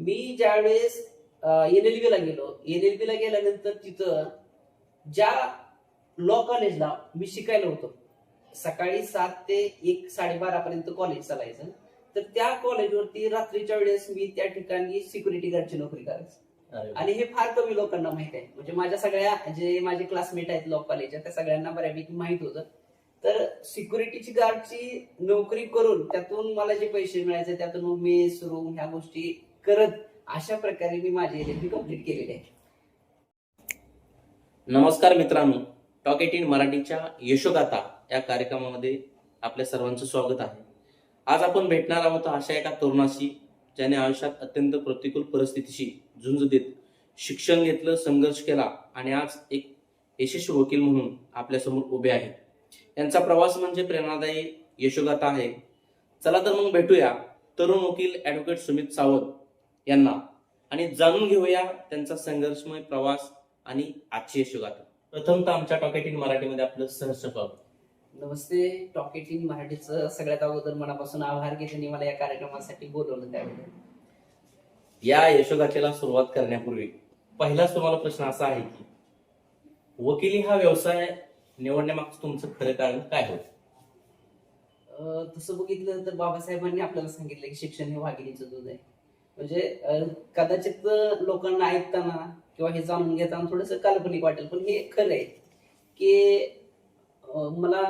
मी ज्यावेळेस N L ला गेलो एन एल ला गेल्यानंतर तिथं ज्या लॉ कॉलेजला मी शिकायला होतो सकाळी सात ते एक साडेबारा पर्यंत कॉलेज चालायचं. तर त्या कॉलेजवरती रात्रीच्या वेळेस मी त्या ठिकाणी सिक्युरिटी गार्डची नोकरी करायची. आणि हे फार कमी लोकांना माहीत आहे. म्हणजे माझ्या सगळ्या जे माझे क्लासमेट आहेत लॉ कॉलेजच्या त्या सगळ्यांना बऱ्यापैकी माहीत होतं. तर सिक्युरिटीची गार्डची नोकरी करून त्यातून मला जे पैसे मिळायचे त्यातून मेस रूम ह्या गोष्टी करत अशा प्रकारे मी माझी एल कंप्लीट केलेली आहे. नमस्कार मित्रांनो. टॉक एटीन मराठीच्या यशोगाथा या कार्यक्रमामध्ये आपल्या सर्वांचं स्वागत आहे. आज आपण भेटणार आहोत अशा एका तरुणाशी ज्याने आयुष्यात अत्यंत प्रतिकूल परिस्थितीशी झुंज देत शिक्षण घेतलं संघर्ष केला आणि आज एक यशस्वी वकील म्हणून आपल्यासमोर उभे आहेत यांचा प्रवास म्हणजे प्रेरणादायी यशोगाथा आहे. चला तर मग भेटूया तरुण वकील ऍडव्होकेट सुमित सावंत. यांना. आणि जाणून घेऊया त्यांचा संघर्षमय प्रवास आणि आजची यशोगाथा प्रथमतः आमच्या टॉकेटिंग मराठीमध्ये आपलं सहर्ष स्वागत. नमस्ते टॉकेटिंग मराठीचं सगळ्यात अगोदर मनापासून आभार की त्यांनी मला या कार्यक्रमासाठी बोलवलं त्याबद्दल या यशोगाथेला सुरुवात करण्यापूर्वी पहिलाच तुम्हाला प्रश्न असा आहे की वकिली हा व्यवसाय निवडण्यामागचं तुमचं खरं कारण काय होतं? तसं बघितलं तर बाबासाहेबांनी आपल्याला सांगितलं की शिक्षण हे वाघिणीचं दूध आहे. म्हणजे कदाचित लोकांना ऐकताना किंवा हे जाणून घेताना थोडस काल्पनिक वाटेल. पण हे खरं आहे की मला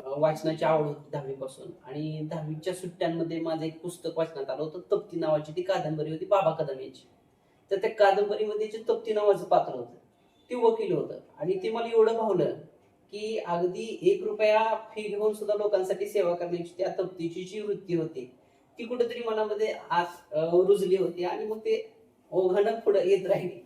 वाचनाची आवड होती दहावीपासून. आणि दहावीच्या सुट्ट्यांमध्ये माझं एक पुस्तक वाचण्यात आलं होतं. तप्ती नावाची ती कादंबरी होती बाबा कदम यांची तर त्या कादंबरीमध्ये जे तप्ती नावाचं पात्र होतं ते वकील होतं. आणि ते मला एवढं भावलं की अगदी एक रुपया फी घेऊन सुद्धा लोकांसाठी सेवा करण्याची त्या तप्तीची जी वृत्ती होती ती कुठेतरी मनामध्ये आत रुजली होती आणि मग ते ओघानं पुढे येत राहिली.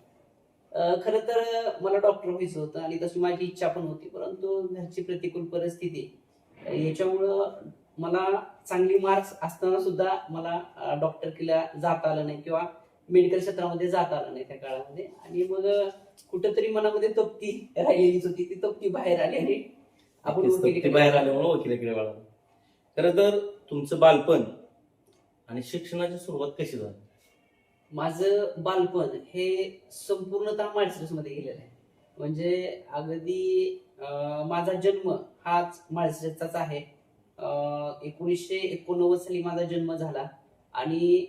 खरं तर मला डॉक्टर व्हायचं होतं आणि तशी माझी इच्छा पण होती परंतु घरची प्रतिकूल परिस्थिती. याच्यामुळं मला चांगली मार्क्स असताना सुद्धा मला डॉक्टर केला जाता आलं नाही किंवा मेडिकल क्षेत्रामध्ये जाता आलं नाही त्या काळामध्ये. आणि मग कुठेतरी मनामध्ये तप्ती राहिलेलीच होती. ती तप्ती बाहेर आली आणि आपण बाहेर आल्यामुळे वकिलाकडे वळालं खरं तर तुमचं बालपण आणि शिक्षणाची सुरुवात कशी झाली? माझं बालपण हे संपूर्णतः माळशिरसमध्ये गेलेलं आहे. म्हणजे अगदी अं, माझा जन्म हाच माळशिरसचाच आहे. अं, एकोणीसशे एकोणनव्वद साली माझा जन्म झाला आणि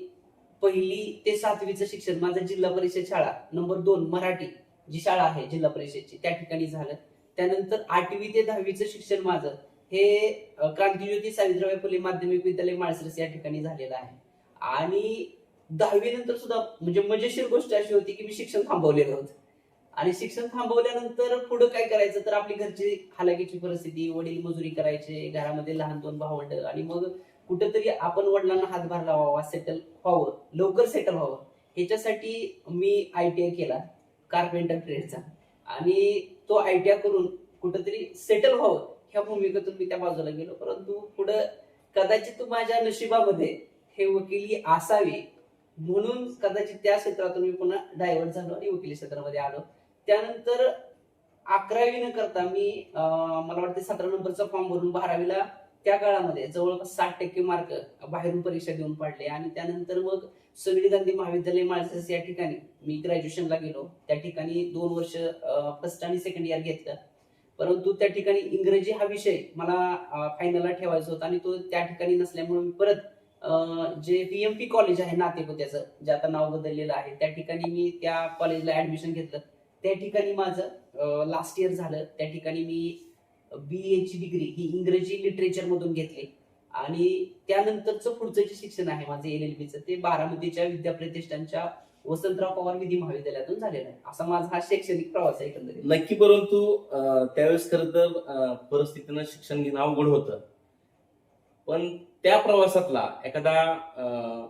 पहिली ते सातवीचं शिक्षण माझं जिल्हा परिषद शाळा नंबर दोन मराठी जी शाळा आहे जिल्हा परिषदची त्या ठिकाणी झालं. त्यानंतर आठवी ते दहावीचं शिक्षण माझं हे क्रांतिज्योती सावित्रीबाई फुले माध्यमिक विद्यालय माळसरस या ठिकाणी झालेलं आहे. आणि दहावी नंतर सुद्धा म्हणजे मजेशीर गोष्ट अशी होती की मी शिक्षण थांबवलेलं होतं. आणि शिक्षण थांबवल्यानंतर पुढे काय करायचं तर आपली घरची हालाकीची परिस्थिती वडील मजुरी करायचे घरामध्ये लहान दोन भावंड आणि मग कुठेतरी आपण वडिलांना हातभार लावावा सेटल व्हावं लवकर सेटल व्हावं. ह्याच्यासाठी मी आय टी आय केला कार्पेंटर ट्रेडचा आणि तो आय टी आय करून कुठेतरी सेटल व्हावं. ह्या भूमिकेतून मी त्या बाजूला गेलो. परंतु पुढे कदाचित माझ्या नशिबामध्ये हे वकिली असावी म्हणून कदाचित त्या क्षेत्रातून मी पुन्हा डायव्हर्ट झालो आणि वकिली क्षेत्रामध्ये आलो. त्यानंतर अकरावी न करता मी मला वाटते सतरा नंबरचा फॉर्म भरून बारावीला त्या काळामध्ये जवळपास साठ टक्के मार्क बाहेरून परीक्षा देऊन पाडले. आणि त्यानंतर मग सगळी गांधी महाविद्यालय माळसस या ठिकाणी मी ग्रॅज्युएशनला गेलो. त्या ठिकाणी दोन वर्ष फर्स्ट आणि सेकंड इयर घेतलं. परंतु त्या ठिकाणी इंग्रजी हा विषय मला फायनलला ठेवायचा होता आणि तो त्या ठिकाणी नसल्यामुळे मी परत अं, जे पी कॉलेज आहे नातेपुत्याचं जे आता नाव बदललेलं आहे त्या ठिकाणी मी त्या कॉलेजला ऍडमिशन घेतलं. त्या ठिकाणी माझं लास्ट इयर झालं. त्या ठिकाणी मी बी एची डिग्री ही इंग्रजी लिटरेचर मधून घेतली. आणि त्यानंतरचं पुढचं जे शिक्षण आहे माझं एल एल बीचं ते बारामतीच्या विद्याप्रतिष्ठानच्या वसंतराव पवार विधी महाविद्यालयातून झालेलं आहे. असा माझा हा शैक्षणिक प्रवास आहे एकंदरीत. नक्की परंतु अं, त्यावेळेस खरं तर अं, परिस्थितीनं शिक्षण घेणं अवघड होतं. पण त्या प्रवासातला एखादा अं,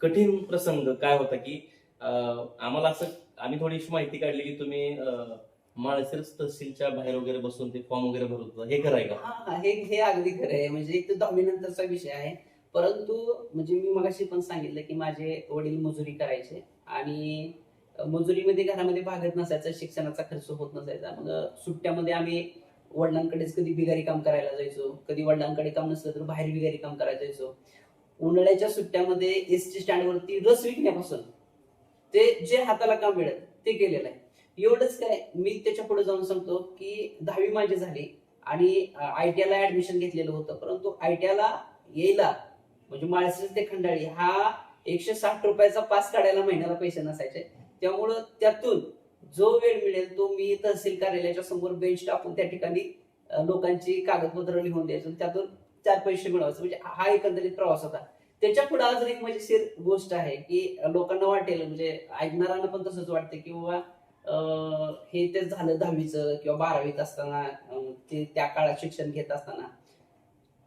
कठीण प्रसंग काय होता की अं, आम्हाला असं आम्ही थोडीशी माहिती काढली की तुम्ही अं, माळशिरस तहसीलच्या बाहेर वगैरे बसून ते फॉर्म वगैरे भरत होता. हे खरं आहे का? हा हा, हे हे अगदी खरं आहे. म्हणजे एक नंतरचा विषय आहे. परंतु म्हणजे मी मगाशी पण सांगितलं की माझे वडील मजुरी करायचे. आणि मजुरीमध्ये घरामध्ये भागत नसायचा शिक्षणाचा खर्च होत नसायचा. मग सुट्ट्यामध्ये आम्ही वडिलांकडेच कधी बिगारी काम करायला जायचो कधी वडिलांकडे काम नसलं तर बाहेर बिगारी काम करायला जायचो. उन्हाळ्याच्या सुट्ट्यामध्ये एस टी स्टँडवरती रस विकण्यापासून ते जे हाताला काम मिळत ते केलेलं आहे. एवढंच काय मी त्याच्या पुढे जाऊन सांगतो की दहावी माझी झाली आणि आय टी आयला ऍडमिशन घेतलेलं होतं. परंतु आय टी आयला यायला म्हणजे माळसेज ते खंडाळी हा एकशे साठ रुपयाचा पास काढायला महिन्याला पैसे नसायचे. त्यामुळं त्यातून जो वेळ मिळेल तो मी तहसील कार्यालयाच्या समोर बेंच टाकून त्या ठिकाणी लोकांची कागदपत्र लिहून द्यायचो. त्यातून चार पैसे मिळवायचे. म्हणजे हा एकंदरीत प्रवास होता. त्याच्या पुढे अजून एक मजेशीर गोष्ट आहे की लोकांना वाटेल म्हणजे ऐकणाऱ्यांना पण तसंच वाटतं की बाबा अं, हे ते झालं दहावीचं किंवा बारावीत असताना ते त्या काळात शिक्षण घेत असताना.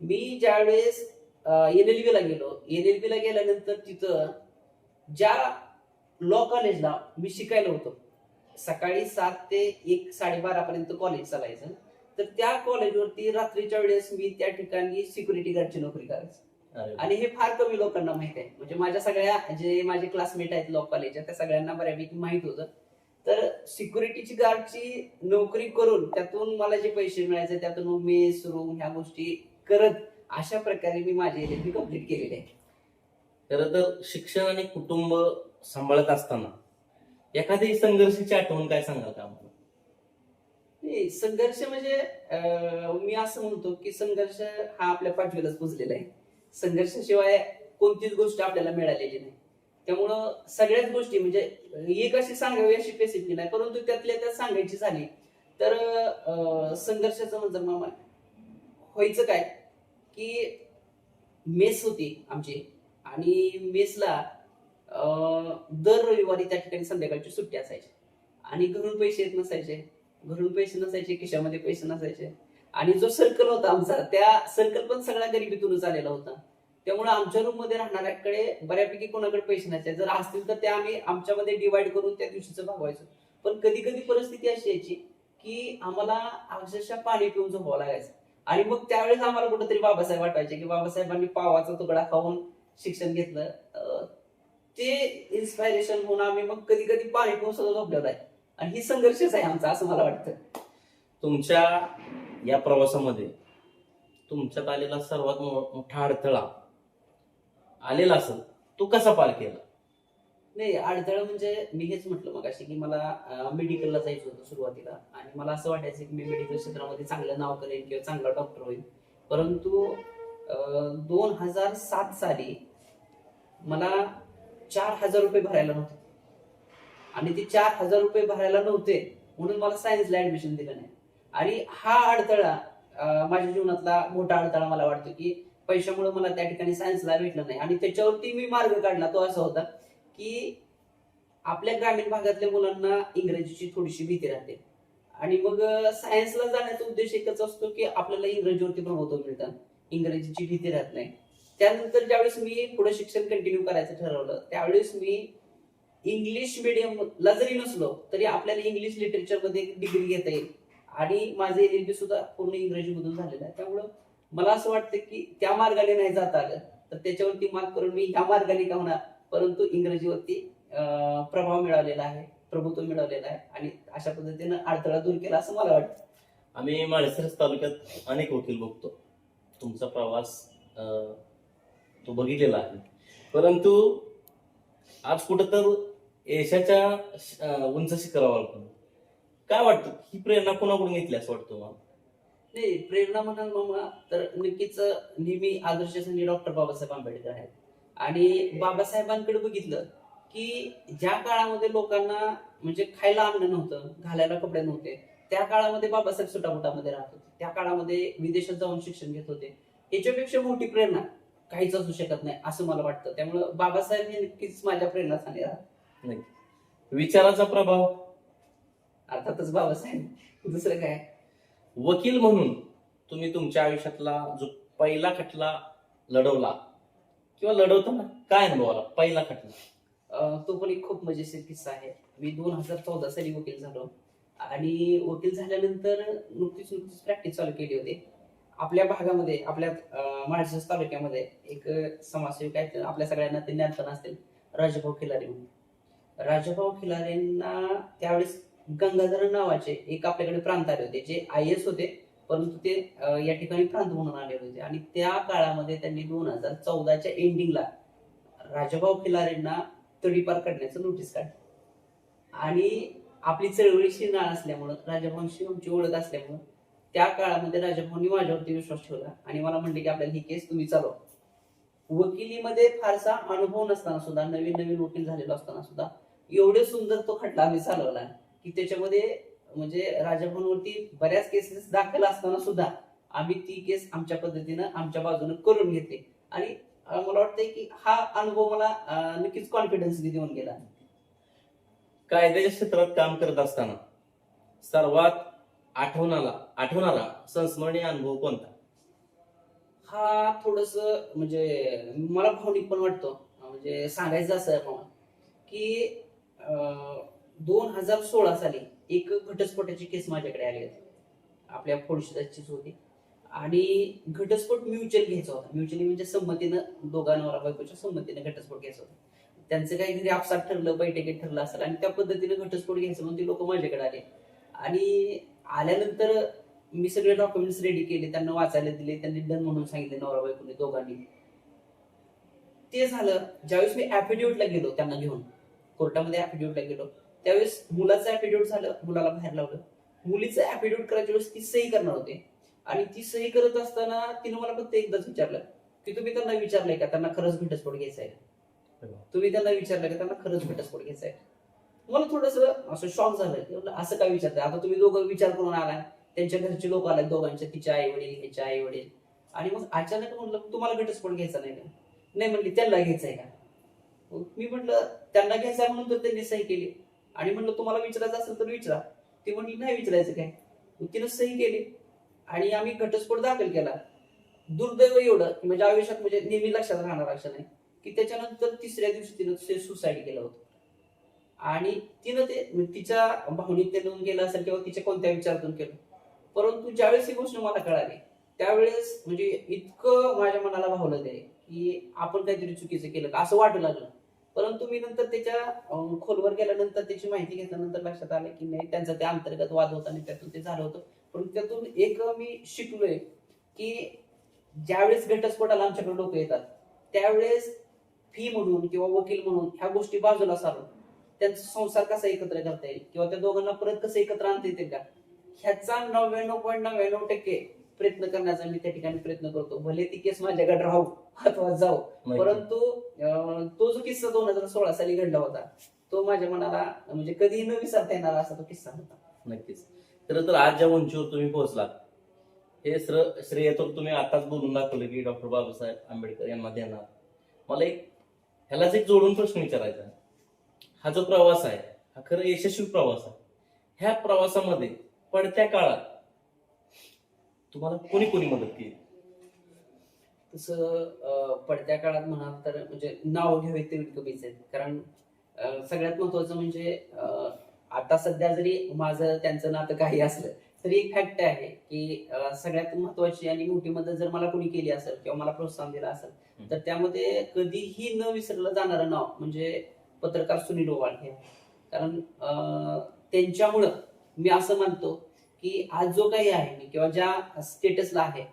मी ज्यावेळेस एल एल ला गेलो. एल एल ला गेल्यानंतर तिथं ज्या लॉ कॉलेजला मी शिकायला होतो सकाळी सात ते एक साडेबारा पर्यंत कॉलेज चालायचं. तर त्या कॉलेजवरती रात्रीच्या वेळेस मी त्या ठिकाणी सिक्युरिटी गार्डची नोकरी करायचो. आणि हे फार कमी लोकांना माहीत आहे. म्हणजे माझ्या सगळ्या जे माझे क्लासमेट आहेत लॉ कॉलेजच्या त्या सगळ्यांना बऱ्यापैकी माहीत होतं. तर सिक्युरिटीची गार्डची नोकरी करून त्यातून मला जे पैसे मिळायचे त्यातून मेस रूम ह्या गोष्टी करत अशा प्रकारे मी माझी एल एल कंप्लीट केलेली आहे. खरं तर शिक्षण आणि कुटुंब सांभाळत असताना एखादी संघर्षाची आठवण काय सांगाल का आम्हाला? संघर्ष म्हणजे मी असं म्हणतो की संघर्ष हा आपल्या पाठवीलाच पुजलेला आहे. संघर्षाशिवाय कोणतीच गोष्ट आपल्याला मिळालेली नाही. त्यामुळं सगळ्याच गोष्टी म्हणजे एक अशी सांगावी अशी रेसिपी नाही परंतु त्यातल्या त्यात सांगायची झाली तर संघर्षाचं म्हणजे मामा व्हायचं काय? की मेस होती आमची. आणि मेसला दर रविवारी त्या ठिकाणी संध्याकाळची सुट्टी असायची. आणि घरून पैसे येत नसायचे. घरून पैसे नसायचे खिशामध्ये पैसे नसायचे. आणि जो सर्कल होता आमचा त्या सर्कल पण सगळ्या गरिबीतूनच आलेला होता. त्यामुळे आमच्या रूममध्ये राहणाऱ्याकडे बऱ्यापैकी कोणाकडे पैसे नसायचे. जर असतील तर ते आम्ही आमच्यामध्ये डिवाइड करून त्या दिवशीचं भागवायचो. पण कधी कधी परिस्थिती अशी यायची की आम्हाला अक्षरशः पाणी पिऊन झोपावं लागायचं. आणि मग त्यावेळेस आम्हाला कुठंतरी बाबासाहेब वाटायचे की बाबासाहेबांनी पावाचा तुकडा खाऊन शिक्षण घेतलं. अं, ते इन्स्पायरेशन होऊन आम्ही मग कधी कधी पाणी पिऊन सुद्धा झोपलेलो आहे. आणि ही संघर्षच आहे आमचा असं मला वाटतं. तुमच्या या प्रवासामध्ये तुमच्यात आलेला सर्वात मोठा अडथळा आलेला असेल तो कसा पार केला? नाही अडथळा म्हणजे मी हेच म्हटलं मग अशी की मला मेडिकलला जायचं होतं सुरुवातीला आणि मला असं वाटायचं की मी मेडिकल क्षेत्रामध्ये चांगलं नाव करेन किंवा चांगला डॉक्टर होईल परंतु दोन हजार सात साली मला चार हजार रुपये भरायला नव्हते. आणि ते चार हजार रुपये भरायला नव्हते म्हणून मला सायन्सला ऍडमिशन दिलं नाही. आणि हा अडथळा माझ्या जीवनातला मोठा अडथळा मला वाटतो की पैशामुळे मला त्या ठिकाणी सायन्सला भेटलं नाही. आणि त्याच्यावरती मी मार्ग काढला तो असा होता की आपल्या ग्रामीण भागातल्या मुलांना इंग्रजीची थोडीशी भीती राहते. आणि मग सायन्सला जाण्याचा उद्देश एकच असतो की आपल्याला इंग्रजीवरती प्रभाव मिळतात इंग्रजीची भीती राहत नाही. त्यानंतर ज्यावेळेस मी पुढे शिक्षण कंटिन्यू करायचं ठरवलं त्यावेळेस मी इंग्लिश मिडियमला जरी नसलो तरी आपल्याला इंग्लिश लिटरेचरमध्ये डिग्री घेता येईल. आणि माझे एल एल बी सुद्धा पूर्ण इंग्रजीमधून झालेलं आहे. त्यामुळं मला असं वाटतं की त्या मार्गाने नाही जाता आलं तर त्याच्यावरती मात करून मी ह्या मार्गाने का होणार? परंतु इंग्रजीवरती प्रभाव मिळवलेला आहे प्रभुत्व मिळवलेला आहे आणि अशा पद्धतीनं अडथळा दूर केला असं मला वाटतं. आम्ही माळशिरस तालुक्यात अनेक वकील बघतो. तुमचा प्रवास तो बघितलेला आहे. परंतु आज कुठं तर यशाच्या उंच शिखरावर काय वाटतं? ही प्रेरणा कोणाकडून घेतली असं वाटतं मला नाही प्रेरणा म्हणाल मामा तर नक्कीच नेहमी आदर्शसंगी डॉक्टर बाबासाहेब आंबेडकर आहेत. आणि बाबासाहेबांकडे बघितलं की ज्या काळामध्ये लोकांना म्हणजे खायला अन्न नव्हतं घालायला कपडे नव्हते त्या काळामध्ये बाबासाहेब सुटामुटामध्ये राहत होते. त्या काळामध्ये विदेशात जाऊन शिक्षण घेत होते. याच्यापेक्षा मोठी प्रेरणा काहीच असू शकत नाही असं मला वाटतं. त्यामुळं बाबासाहेब हे नक्कीच माझ्या प्रेरणास्थानी राहतात. विचाराचा प्रभाव. अर्थातच बाबासाहेब. दुसरं काय? वकील म्हणून तुम्ही तुमच्या आयुष्यातला जो पहिला खटला लढवला किंवा लढवताना काय अनुभव आला? पहिला खटला. अं, तो पण एक खूप मजेशीर किस्सा आहे. मी दोन हजार चौदा साली वकील झालो. आणि वकील झाल्यानंतर नुकतीच नुकतीच प्रॅक्टिस चालू केली होती. आपल्या भागामध्ये आपल्या अं, माळशिरस तालुक्यामध्ये एक समाजसेवक आहेत आपल्या सगळ्यांना ते ज्ञातपण असतील राजभाऊ खिलारे म्हणून. राजभाऊ खिलारेंना त्यावेळेस गंगाधर नावाचे एक आपल्याकडे प्रांत आले होते जे आय एस होते. परंतु ते या ठिकाणी प्रांत म्हणून आले होते. आणि त्या काळामध्ये त्यांनी दोन हजार चौदाच्या एंडिंगला राजाभाऊ खिलारेंना तडीपार करण्याचं नोटीस काढली. आणि आपली चळवळीशी नाळ असल्यामुळं राजाभाऊंशी आमची ओळख असल्यामुळं त्या काळामध्ये राजाभाऊंनी माझ्यावरती विश्वास ठेवला. आणि मला म्हणले की आपल्याला ही केस तुम्ही चालवा. वकिलीमध्ये फारसा अनुभव नसताना सुद्धा नवीन नवीन वकील झालेलो असताना सुद्धा एवढे सुंदर तो खटला आम्ही चालवला की त्याच्यामध्ये म्हणजे राजाभाऊंवरती बऱ्याच केसेस दाखल असताना सुद्धा आम्ही ती केस आमच्या पद्धतीनं आमच्या बाजूने करून घेतली. आणि मला वाटतंय की हा अनुभव मला नक्कीच कॉन्फिडन्स देऊन गेला. कायद्याच्या क्षेत्रात काम करत असताना सर्वात आठवणारा आठवणारा संस्मरणीय अनुभव कोणता? हा थोडस म्हणजे मला भावनिक पण वाटतो. म्हणजे सांगायचं असं आहे मला की दोन हजार सोळा साली एक घटस्फोटाची केस माझ्याकडे आली होती. आपल्या फोडशीदाचीच होती. आणि घटस्फोट म्युच्युअल घ्यायचा होता. म्युच्युअली म्हणजे संमतीनं दोघांवर बायकोच्या संमतीनं घटस्फोट घ्यायचा होता. त्यांचं काहीतरी आपसात ठरलं बैठकीत ठरलं असेल आणि त्या पद्धतीने घटस्फोट घ्यायचं म्हणून ते लोक माझ्याकडे आले. आणि आल्यानंतर मी सगळे डॉक्युमेंट्स रेडी केले. त्यांना वाचायला दिले. त्यांनी डन म्हणून सांगितले नवरा बायकोने दोघांनी. ते झालं. ज्यावेळेस मी ऍफिडेव्हिटला गेलो त्यांना घेऊन. कोर्टामध्ये ऍफिडेव्हिटला गेलो. त्यावेळेस मुलाचं ऍफिडेव्हिट झालं मुलाला बाहेर लावलं. मुलीचं ऍफिडेव्हिट करायच्या वेळेस ती सही करणार होते. आणि ती सही करत असताना तिने मला फक्त एकदाच विचारलं की तुम्ही त्यांना विचारलंय का त्यांना खरंच घटस्फोट घ्यायचा आहे तुम्ही त्यांना विचारलं का त्यांना खरंच घटस्फोट घ्यायचा आहे मला थोडस असं शॉक झालं असं काय विचारतंय? आता तुम्ही दोघं विचार करून आलाय. त्यांच्या घरचे लोक आले दोघांच्या तिचे आई वडील ह्याचे आई वडील आणि मग अचानक म्हणलं तुम्हाला घटस्फोट घ्यायचा नाही का? नाही म्हणली त्यांना घ्यायचा आहे का मी म्हटलं त्यांना घ्यायचा आहे म्हणून तर त्यांनी सही केली. आणि म्हणलं तुम्हाला विचारायचं असेल तर विचारा. ती म्हणली नाही विचारायचं काय? मग तिनं सही केली. आणि आम्ही घटस्फोट दाखल केला. दुर्दैव एवढं म्हणजे आयुष्यात म्हणजे नेहमी लक्षात राहणार अक्षर नाही. की त्याच्यानंतर तिसऱ्या दिवशी तिनं सुसाईड केलं होतं. आणि तिनं ते म्हणजे तिच्या भावनिकतेतून केलं असेल किंवा तिच्या कोणत्या विचारातून केलं. परंतु ज्यावेळेस ही गोष्ट मला कळाली त्यावेळेस म्हणजे इतकं माझ्या मनाला भावलं ते की आपण काहीतरी चुकीचं केलं असं वाटू लागलं. परंतु मी नंतर त्याच्या खोलवर गेल्यानंतर त्याची माहिती घेतल्यानंतर लक्षात आलं की नाही त्यांचा ते अंतर्गत वाद होता आणि त्यातून ते झालं होतं. पण त्यातून एक मी शिकलोय की ज्यावेळेस घटस्फोटाला आमच्याकडे लोक येतात त्यावेळेस फी म्हणून किंवा वकील म्हणून ह्या गोष्टी बाजूला सारून त्यांचा संसार कसा एकत्र करता येईल? किंवा त्या दोघांना परत कसं एकत्र आणता येतील का? ह्याचा नव्याण्णव पॉईंट नव्याण्णव टक्के प्रयत्न करण्याचा मी त्या ठिकाणी प्रयत्न करतो. भले ती केस माझ्याकडे राहू अथवा जाऊ. परंतु तो जो किस्सा दोन हजार सोळा साली घडला होता तो माझ्या मनाला म्हणजे कधीही न विसरता येणारा असा तो किस्सा होता. नक्कीच. खरं तर आज ज्या उंचीवर तुम्ही पोहोचलात हे श्र श्रेय तर तुम्ही आताच बोलून दाखवलं की डॉक्टर बाबासाहेब आंबेडकर यांना देणार. मला एक ह्यालाच एक जोडून प्रश्न विचारायचा. हा जो प्रवास आहे हा खरं यशस्वी प्रवास आहे. ह्या प्रवासामध्ये पडत्या काळात तुम्हाला कोणी कोणी मदत केली? तसं पडत्या काळात म्हणाल तर म्हणजे नाव घ्यावे ते कमीच आहेत. कारण सगळ्यात महत्वाचं म्हणजे आता सध्या जरी माझं त्यांचं नातं काही असलं तरी एक फॅक्ट आहे की सगळ्यात महत्वाची आणि मोठी मदत जर मला कोणी केली असेल किंवा मला प्रोत्साहन दिलं असेल तर त्यामध्ये कधीही न विसरलं जाणारं नाव म्हणजे पत्रकार सुनील ओवाळ हे. कारण त्यांच्यामुळं मी असं मानतो की आज जो काही आहे मी किंवा ज्या स्टेटसला आहे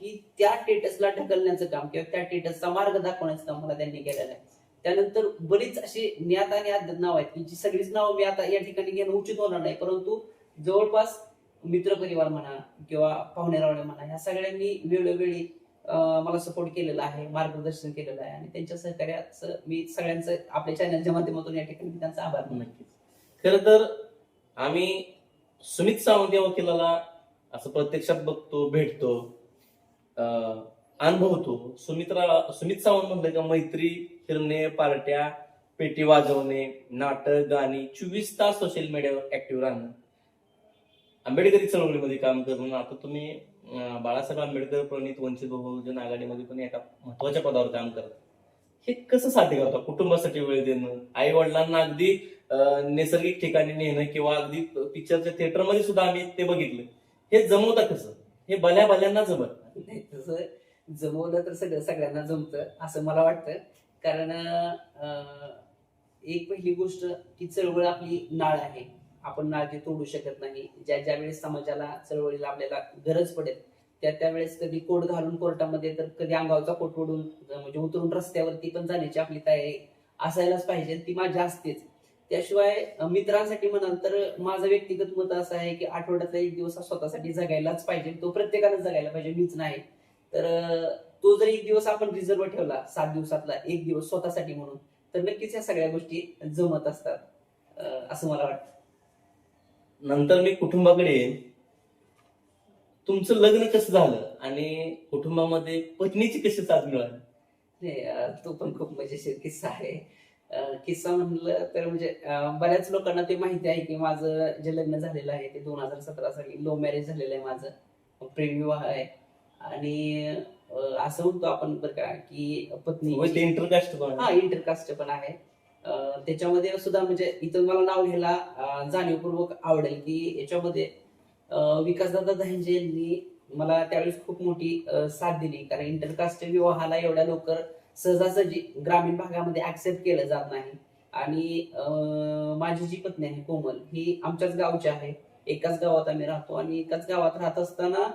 की त्या स्टेटसला ढकलण्याचं काम किंवा त्या स्टेटसचा मार्ग दाखवण्याचं काम मला त्यांनी केलेलं आहे. त्यानंतर बरीच अशी ज्ञात आणि अज्ञात नाव आहेत की जी सगळीच नावं मी आता या ठिकाणी घेणं उचित होणार नाही परंतु जवळपास मित्रपरिवार म्हणा किंवा पाहुणेरावळे म्हणा ह्या सगळ्यांनी वेळोवेळी मला सपोर्ट केलेला आहे मार्गदर्शन केलेलं आहे आणि त्यांच्या सहकार्याचं मी सगळ्यांचं आपल्या चॅनलच्या माध्यमातून या ठिकाणी त्यांचा आभार नक्कीच. खर तर आम्ही सुमित सावंत या वकिलाला असं प्रत्यक्षात बघतो भेटतो अं, अनुभवतो. सुमित्रा सुमित सावंत म्हणलं का मैत्री फिरणे पार्ट्या पेटी वाजवणे नाटक गाणी चोवीस तास सोशल मीडियावर ऍक्टिव्ह राहणं. आंबेडकरी चळवळीमध्ये काम करून आता तुम्ही बाळासाहेब आंबेडकर प्रणित वंचित बहुजन आघाडीमध्ये पण एका महत्त्वाच्या पदावर काम करता हे कसं साध्य करता कुटुंबासाठी वेळ देणं आई वडिलांना अगदी नैसर्गिक ठिकाणी नेणं किंवा अगदी पिक्चरच्या थिएटरमध्ये सुद्धा आम्ही ते बघितलं. हे जमवता कसं? हे भल्या भल्यांना जमत नाही. तसं जमवलं तर सगळं सगळ्यांना जमतं असं मला वाटतं. कारण एक पहिली गोष्ट की चळवळ आपली नाळ आहे. आपण नाळ ती तोडू शकत नाही. ज्या ज्या वेळेस समाजाला चळवळीला आपल्याला गरज पडेल त्या त्यावेळेस कधी कोट घालून कोर्टामध्ये तर कधी अंगावचा कोट ओढून म्हणजे उतरून रस्त्यावरती पण जाण्याची आपली तयारी असायलाच पाहिजे ती माझ्या असतेच. त्याशिवाय मित्रांसाठी म्हणाल तर माझं व्यक्तिगत मत असं आहे की आठवड्यातला एक दिवस स्वतःसाठी जगायलाच पाहिजे. तो प्रत्येकानं जगायला पाहिजे मीच नाही. तर तो जर एक दिवस आपण रिझर्व ठेवला सात दिवसातला एक दिवस स्वतःसाठी म्हणून तर नक्कीच ह्या सगळ्या गोष्टी जमत असतात असं मला वाटतं. नंतर मी कुटुंबाकडे तुमचं लग्न कसं झालं? आणि कुटुंबामध्ये पत्नीची कशी साथ मिळाली? तो पण खूप मजेशीर किस्सा आहे. किस्सा म्हणलं तर म्हणजे बऱ्याच लोकांना ते माहिती आहे की माझं जे लग्न झालेलं आहे ते दोन हजार सतरा साली लो मॅरेज झालेलं आहे माझं. प्रेमविवाह आहे. आणि असं म्हणतो आपण बरं का की पत्नी इंटरकास्ट हा इंटरकास्ट पण आहे. त्याच्यामध्ये सुद्धा म्हणजे इथं मला नाव घ्यायला जाणीवपूर्वक आवडेल की याच्यामध्ये विकासदादा दहंजे यांनी मला त्यावेळेस खूप मोठी साथ दिली. कारण इंटरकास्ट विवाहाला एवढ्या लवकर सहजासहजी ग्रामीण भागामध्ये ऍक्सेप्ट केलं जात नाही. आणि माझी जी पत्नी आहे कोमल ही आमच्याच गावची आहे. एकाच गावात आम्ही राहतो आणि एकाच गावात राहत असताना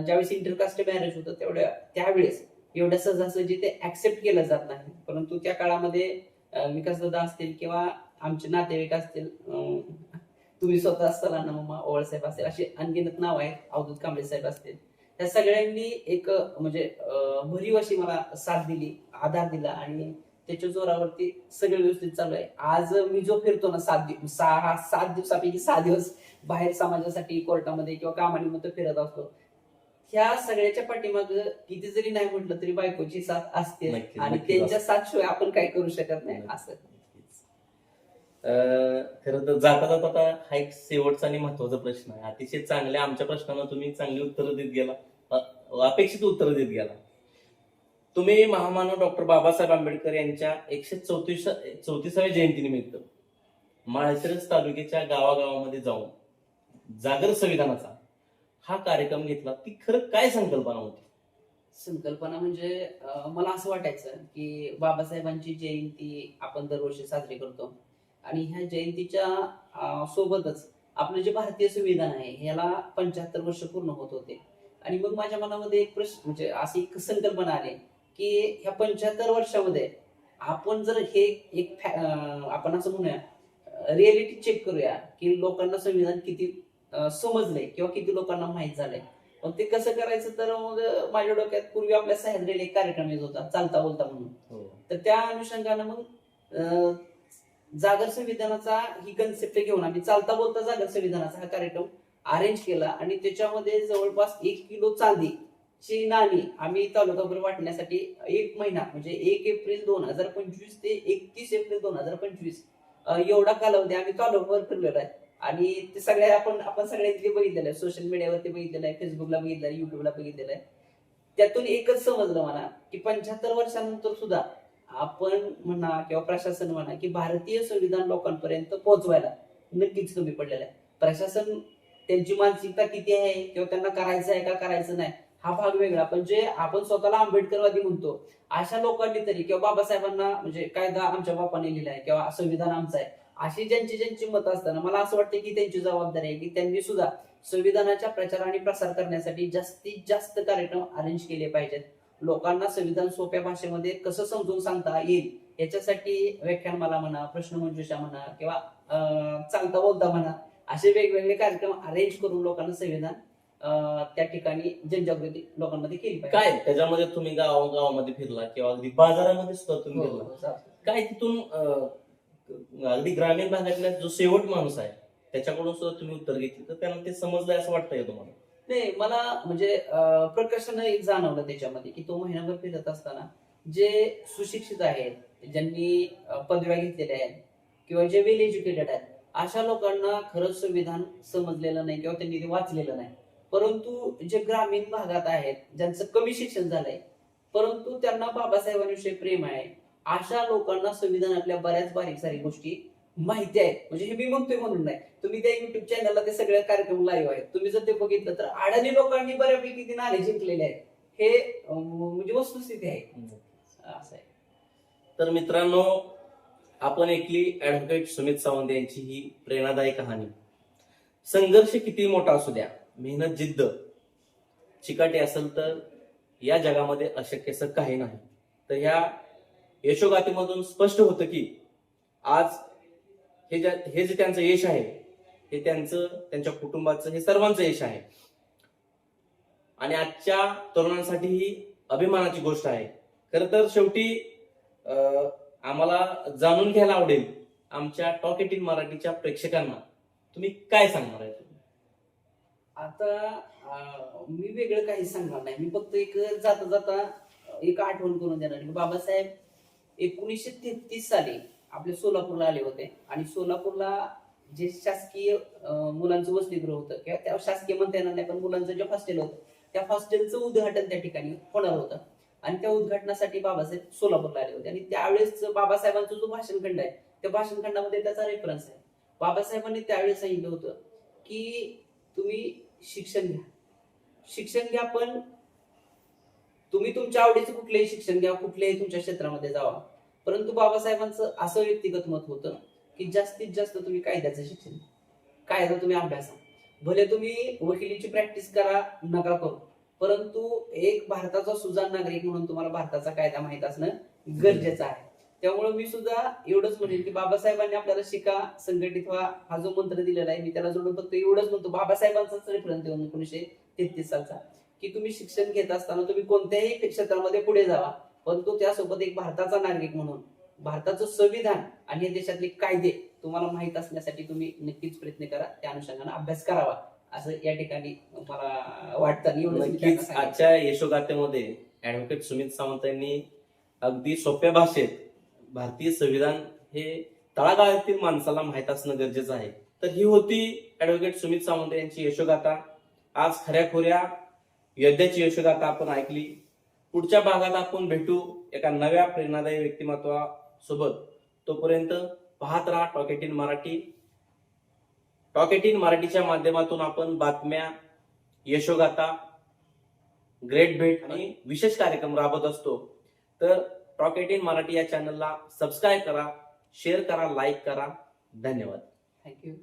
ज्यावेळेस इंटरकास्ट मॅरेज होतं तेवढ्या त्यावेळेस एवढ्या सहजासहजी ते ऍक्सेप्ट केलं जात नाही. परंतु त्या काळामध्ये अं, विकासदादा असतील किंवा आमचे नातेवाईक असतील तुम्ही स्वतः असताना ना मम्मा ओवळ साहेब असतील अशी अनगिनत नाव आहेत अवधूत कांबळे साहेब असतील. त्या सगळ्यांनी एक म्हणजे भरीव अशी मला साथ दिली आधार दिला आणि त्याच्या जोरावरती सगळं व्यवस्थित चालू आहे. आज मी जो फिरतो ना सात दिवस सहा सात दिवसापैकी सहा दिवस बाहेर समाजासाठी कोर्टामध्ये किंवा कामानिमित्त फिरत असतो. ह्या सगळ्याच्या पाठीमाग किती जरी नाही म्हटलं तरी बायकोची साथ असते आणि त्यांच्या साथ शिवाय आपण काही करू शकत नाही असं. खर तर जाता जाता आता हा एक शेवटचा आणि महत्त्वाचा प्रश्न आहे. अतिशय चांगल्या आमच्या प्रश्नांना तुम्ही चांगली उत्तरं देत गेला. अपेक्षित उत्तरं देत गेला. तुम्ही महामानव डॉक्टर बाबासाहेब आंबेडकर यांच्या एकशे चौतीस चौतीसाव्या जयंतीनिमित्त माळशिरस तालुक्याच्या गावागावामध्ये जाऊन जागर संविधानाचा हा कार्यक्रम घेतला. ती खरं काय संकल्पना होती? संकल्पना म्हणजे मला असं वाटायचं की बाबासाहेबांची जयंती आपण दरवर्षी साजरी करतो. आणि ह्या जयंतीच्या सोबतच आपलं जे भारतीय संविधान आहे ह्याला पंच्याहत्तर वर्ष पूर्ण होत होते. आणि मग माझ्या मनामध्ये एक प्रश्न म्हणजे अशी एक संकल्पना आली की ह्या पंच्याहत्तर वर्षामध्ये आपण जर हे एक आपण असं म्हणूया रिअलिटी चेक करूया की लोकांना संविधान किती समजलंय किंवा किती लोकांना माहीत झालंय. मग ते कसं करायचं? तर मग माझ्या डोक्यात पूर्वी आपल्या सह्याद्रीला एक कार्यक्रम येत होता चालता बोलता म्हणून. तर त्या अनुषंगानं मग अं, जागर संविधानाचा ही कन्सेप्ट घेऊन आम्ही चालता बोलता जागर संविधानाचा हा कार्यक्रम अरेंज केला आणि त्याच्यामध्ये जवळपास एक किलो चांदीची नाणी आम्ही तालुकाभर वाटण्यासाठी एक महिना म्हणजे एक एप्रिल दोन हजार पंचवीस ते एकतीस एप्रिल दोन हजार पंचवीस एवढा कालावधी आम्ही तालुकाभर फिरलेलो आहे. आणि ते सगळ्या आपण आपण सगळ्यांनी बघितलेलं आहे. सोशल मीडियावरती बघितलेलं आहे फेसबुकला बघितलेलं आहे युट्यूबला बघितलेलं आहे. त्यातून एकच समजलं मला की पंच्याहत्तर वर्षानंतर सुद्धा आपण म्हणा किंवा प्रशासन म्हणा की भारतीय संविधान लोकांपर्यंत पोहोचवायला नक्कीच कमी पडलेलं आहे. प्रशासन त्यांची मानसिकता किती आहे किंवा त्यांना करायचं आहे का करायचं नाही हा भाग वेगळा. पण जे आपण स्वतःला आंबेडकरवादी म्हणतो अशा लोकांनी तरी किंवा बाबासाहेबांना म्हणजे कायदा आमच्या बापाने लिहिला आहे किंवा संविधान आमचं आहे अशी ज्यांची ज्यांची मत असताना मला असं वाटतं की त्यांची जबाबदारी आहे की त्यांनी सुद्धा संविधानाच्या प्रचार आणि प्रसार करण्यासाठी जास्तीत जास्त कार्यक्रम अरेंज केले पाहिजेत. लोकांना संविधान सोप्या भाषेमध्ये कसं समजून सांगता येईल याच्यासाठी व्याख्यानमाला म्हणा प्रश्नमंजुषा म्हणा किंवा अं, चालता बोलता म्हणा असे वेगवेगळे कार्यक्रम अरेंज करून लोकांना संविधान त्या ठिकाणी जनजागृती लोकांमध्ये केली काय? त्याच्यामध्ये तुम्ही गाव गावामध्ये फिरला किंवा अगदी बाजारामध्ये सुद्धा तुम्ही हो, फिरला. हो. काय तिथून अगदी ग्रामीण भागातला जो शेवट माणूस आहे त्याच्याकडून सुद्धा तुम्ही उत्तर घेतली तर त्यांना ते समजलंय असं वाटतंय तुम्हाला? नाही मला म्हणजे प्रकर्षानं एक जाणवलं त्याच्यामध्ये की तो महिनाभर फिरत असताना जे सुशिक्षित आहेत ज्यांनी पदव्या घेतलेल्या आहेत किंवा जे वेल एज्युकेटेड आहेत अशा लोकांना खरंच संविधान समजलेलं नाही किंवा त्यांनी ते वाचलेलं नाही. परंतु जे ग्रामीण भागात आहेत ज्यांचं कमी शिक्षण झालंय परंतु त्यांना बाबासाहेबांविषयी प्रेम आहे अशा लोकांना संविधानातल्या बऱ्याच बारीक सारी गोष्टी माहिती आहेत म्हणजे हे मी म्हणतोय म्हणून नाही. तुम्ही त्या युट्यूब चॅनलला ते सगळे कार्यक्रम लाईव्ह आहेत. तुम्ही जर ते बघितलं तर अडाणी लोकांनी बऱ्यापैकी ती नाणे जिंकलेले आहेत. हे म्हणजे वस्तुस्थिती आहे. असं आहे. तर मित्रांनो आपण ऐकली ऍडव्होकेट सुमित सावंत यांची ही प्रेरणादायी कहाणी. संघर्ष किती मोठा असू द्या मेहनत जिद्द. चिकाटी असेल तर या जगामध्ये अशक्य असं काही नाही. तर ह्या यशोगाथेमधून स्पष्ट होतं की आज हे ज्या हे जे त्यांचं यश आहे हे त्यांचं त्यांच्या कुटुंबाचं हे सर्वांचं यश आहे. आणि आजच्या तरुणांसाठी ही अभिमानाची गोष्ट आहे. खर तर शेवटी अं, आम्हाला जाणून घ्यायला आवडेल आमच्या टॉक एटीन मराठीच्या प्रेक्षकांना. तुम्ही काय सांगणार आहे? आता मी वेगळं काही सांगणार नाही. मी फक्त एक जाता जाता एक आठवण करून देणार बाबासाहेब एकोणीसशे तेहतीस साली आपले सोलापूरला आले होते. आणि सोलापूरला जे शासकीय मुलांचं वसतिगृह होतं किंवा त्या शासकीय म्हणता येणार नाही पण मुलांचं जे हॉस्टेल होतं त्या हॉस्टेलचं उद्घाटन त्या ठिकाणी होणार होतं. आणि त्या उद्घाटनासाठी बाबासाहेब सोलापूरला आले होते. आणि त्यावेळेस बाबासाहेबांचा जो भाषणखंड आहे त्या भाषणखंडामध्ये त्याचा रेफरन्स आहे. बाबासाहेबांनी त्यावेळेस सांगितलं होतं की तुम्ही शिक्षण घ्या. शिक्षण घ्या पण तुम्ही तुमच्या आवडीचं कुठलंही शिक्षण घ्या कुठल्याही तुमच्या क्षेत्रामध्ये जावा. परंतु बाबासाहेबांचं असं व्यक्तिगत मत होतं की जास्तीत जास्त तुम्ही कायद्याचं शिक्षण कायदा तुम्ही अभ्यासा भले तुम्ही वकिलीची प्रॅक्टिस करा नका करू. परंतु एक भारताचा सुजाण नागरिक म्हणून तुम्हाला भारताचा कायदा माहीत असणं गरजेचं आहे. त्यामुळे मी सुद्धा एवढंच म्हणेन की बाबासाहेबांनी आपल्याला शिका संघटित व्हा. हा जो मंत्र दिलेला आहे मी त्याला जोडून फक्त एवढंच म्हणतो. बाबासाहेबांचाच रेफरन्स देऊन एकोणीशे तेहतीस सालचा की तुम्ही शिक्षण घेत असताना तुम्ही कोणत्याही क्षेत्रामध्ये पुढे जावा. परंतु त्यासोबत एक भारताचा नागरिक म्हणून भारताचं संविधान आणि या देशातले कायदे तुम्हाला माहीत असण्यासाठी तुम्ही नक्कीच प्रयत्न करा. त्या अनुषंगाने अभ्यास करावा असं या ठिकाणी मला वाटतं. आजच्या यशोगाथेमध्ये ऍडव्होकेट सुमित सावंत यांनी अगदी सोप्या भाषेत भारतीय संविधान हे तळागाळातील माणसाला माहीत असणं गरजेचं आहे. तर ही होती ऍडव्होकेट सुमित सावंत यांची यशोगाथा. आज खऱ्याखुऱ्या योद्ध्याची यशोगाथा आपण ऐकली पुढच्या भागात आपण भेटू एका नव्या प्रेरणादायी व्यक्तिमत्वासोबत. तोपर्यंत पाहत राहा टॉकेटीन मराठी. टॉकेटीन मराठीच्या माध्यमातून आपण बातम्या यशोगाथा ग्रेट भेट आणि विशेष कार्यक्रम राबवत असतो. तर टॉकेटीन मराठी या चॅनलला सबस्क्राईब करा शेअर करा लाईक करा. धन्यवाद. थँक्यू